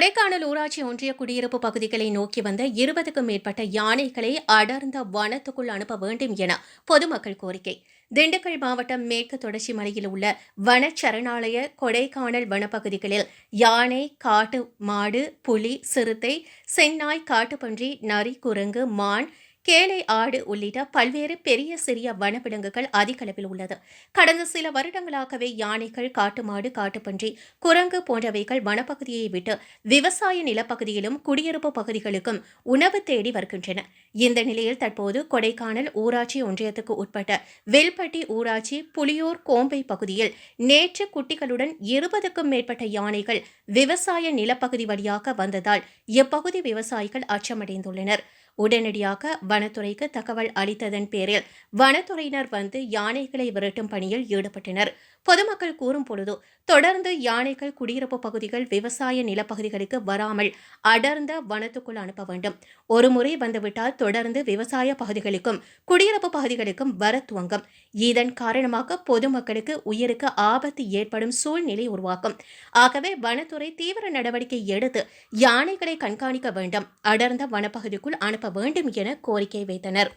கொடைக்கானல் ஊராட்சி ஒன்றிய குடியிருப்பு பகுதிகளை நோக்கி வந்த இருபதுக்கும் மேற்பட்ட யானைகளை அடர்ந்த வனத்துக்குள் அனுப்ப வேண்டும் என பொதுமக்கள் கோரிக்கை. திண்டுக்கல் மாவட்டம் மேற்கு தொடர்ச்சி மலையில் உள்ள வனச்சரணாலய கொடைக்கானல் வனப்பகுதிகளில் யானை காட்டு மாடு புலி சிறுத்தை செந்நாய் காட்டுப்பன்றி நரி குரங்கு மான் கேளை ஆடு உள்ளிட்ட பல்வேறு பெரிய சிறிய வனவிலங்குகள் அதிகளவில் உள்ளது. கடந்த சில வருடங்களாகவே யானைகள் காட்டு மாடு காட்டுப்பன்றி குரங்கு போன்றவைகள் வனப்பகுதியை விட்டு விவசாய நிலப்பகுதியிலும் குடியிருப்பு பகுதிகளுக்கும் உணவு தேடி வருகின்றன. இந்த நிலையில் தற்போது கொடைக்கானல் ஊராட்சி ஒன்றியத்துக்கு உட்பட்ட வெல்பட்டி ஊராட்சி புலியூர் கோம்பை பகுதியில் நேற்று குட்டிகளுடன் இருபதுக்கும் மேற்பட்ட யானைகள் விவசாய நிலப்பகுதி வழியாக வந்ததால் இப்பகுதி விவசாயிகள் அச்சமடைந்துள்ளனர். உடனடியாக வனத்துறைக்கு தகவல் அளித்ததன் பேரில் வனத்துறையினர் வந்து யானைகளை விரட்டும் பணியில் ஈடுபட்டனர். பொதுமக்கள் கூறும் பொழுது தொடர்ந்து யானைகள் குடியிருப்பு பகுதிகள் விவசாய நிலப்பகுதிகளுக்கு வராமல் அடர்ந்த வனத்துக்குள் அனுப்ப வேண்டும். ஒருமுறை வந்துவிட்டால் தொடர்ந்து விவசாய பகுதிகளுக்கும் குடியிருப்பு பகுதிகளுக்கும் வர துவங்கும். இதன் காரணமாக பொதுமக்களுக்கு உயிருக்கு ஆபத்து ஏற்படும் சூழ்நிலை உருவாக்கும் ஆகவே வனத்துறை தீவிர நடவடிக்கை எடுத்து யானைகளை கண்காணிக்க வேண்டும். அடர்ந்த வனப்பகுதிக்குள் அனுப்ப வேண்டும் என கோரிக்கை வைத்தனர்.